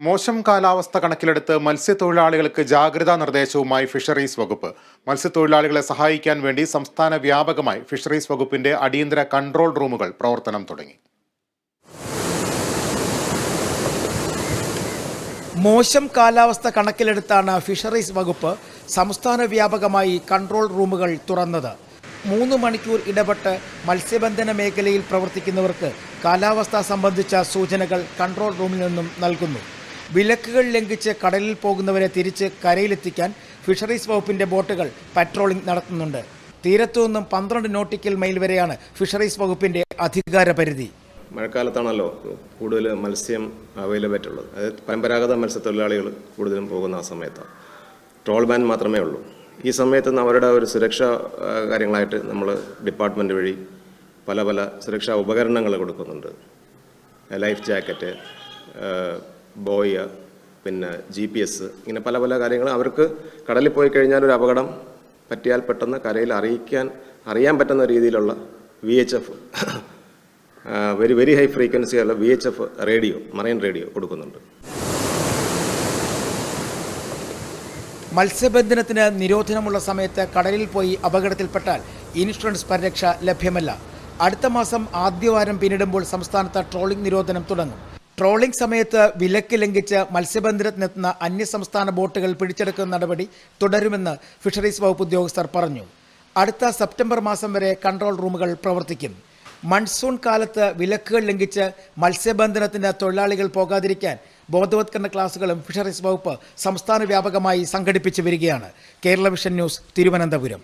മോശം കാലാവസ്ഥ കണക്കിലെടുത്ത് മത്സ്യത്തൊഴിലാളികൾക്ക് ജാഗ്രതാ നിർദ്ദേശവുമായി ഫിഷറീസ് വകുപ്പ്. മത്സ്യത്തൊഴിലാളികളെ സഹായിക്കാൻ വേണ്ടി സംസ്ഥാന വ്യാപകമായി ഫിഷറീസ് വകുപ്പിന്റെ അടിയന്തര കൺട്രോൾ റൂമുകൾ പ്രവർത്തനം തുടങ്ങി. മോശം കാലാവസ്ഥ കണക്കിലെടുത്താണ് ഫിഷറീസ് വകുപ്പ് സംസ്ഥാന വ്യാപകമായി കൺട്രോൾ റൂമുകൾ തുറന്നത്. മൂന്ന് മണിക്കൂർ ഇടപെട്ട് മത്സ്യബന്ധന മേഖലയിൽ പ്രവർത്തിക്കുന്നവർക്ക് കാലാവസ്ഥ സംബന്ധിച്ച സൂചനകൾ കൺട്രോൾ റൂമിൽ നിന്നും നൽകുന്നു. വിലക്കുകൾ ലംഘിച്ച് കടലിൽ പോകുന്നവരെ തിരിച്ച് കരയിലെത്തിക്കാൻ ഫിഷറീസ് വകുപ്പിന്റെ ബോട്ടുകൾ പട്രോളിംഗ് നടത്തുന്നുണ്ട്. തീരത്തു നിന്നും പന്ത്രണ്ട് നോട്ടിക്കൽ മൈൽ വരെയാണ് ഫിഷറീസ് വകുപ്പിന്റെ അധികാര പരിധി. മഴക്കാലത്താണല്ലോ കൂടുതൽ മത്സ്യം അവൈലബിൾ ഉള്ളത്. അതായത് പരമ്പരാഗത മത്സ്യത്തൊഴിലാളികൾ കൂടുതലും പോകുന്ന ആ സമയത്താണ് ട്രോൾ ബാൻ മാത്രമേ ഉള്ളൂ. ഈ സമയത്ത് അവരുടെ ഒരു സുരക്ഷാ കാര്യങ്ങളായിട്ട് നമ്മൾ ഡിപ്പാർട്ട്മെന്റ് വഴി പല പല സുരക്ഷാ ഉപകരണങ്ങൾ കൊടുക്കുന്നുണ്ട്. ലൈഫ് ജാക്കറ്റ് ബോയ പിന്നെ ജി പി എസ് ഇങ്ങനെ പല പല കാര്യങ്ങൾ അവർക്ക് കടലിൽ പോയി കഴിഞ്ഞാൽ ഒരു അപകടം പറ്റിയാൽ പെട്ടെന്ന് കരയിൽ അറിയിക്കാൻ അറിയാൻ പറ്റുന്ന രീതിയിലുള്ള V H F very very high frequency ഉള്ള V H F radio marine radio കൊടുക്കുന്നുണ്ട്. മത്സ്യബന്ധനത്തിന് നിരോധനമുള്ള സമയത്ത് കടലിൽ പോയി അപകടത്തിൽപ്പെട്ടാൽ ഇൻഷുറൻസ് പരിരക്ഷ ലഭ്യമല്ല. അടുത്ത മാസം ആദ്യവാരം പിന്നിടുമ്പോൾ സംസ്ഥാനത്ത് ട്രോളിംഗ് നിരോധനം തുടങ്ങും. ട്രോളിംഗ് സമയത്ത് വിലക്ക് ലംഘിച്ച് മത്സ്യബന്ധനത്തിനെത്തുന്ന അന്യസംസ്ഥാന ബോട്ടുകൾ പിടിച്ചെടുക്കുന്ന നടപടി തുടരുമെന്ന് ഫിഷറീസ് വകുപ്പ് ഉദ്യോഗസ്ഥർ പറഞ്ഞു. അടുത്ത സെപ്റ്റംബർ മാസം വരെ കൺട്രോൾ റൂമുകൾ പ്രവർത്തിക്കും. മൺസൂൺ കാലത്ത് വിലക്കുകൾ ലംഘിച്ച് മത്സ്യബന്ധനത്തിന് തൊഴിലാളികൾ പോകാതിരിക്കാൻ ബോധവത്കരണ ക്ലാസുകളും ഫിഷറീസ് വകുപ്പ് സംസ്ഥാന വ്യാപകമായി സംഘടിപ്പിച്ചു വരികയാണ്. Kerala Vision News Thiruvananthapuram.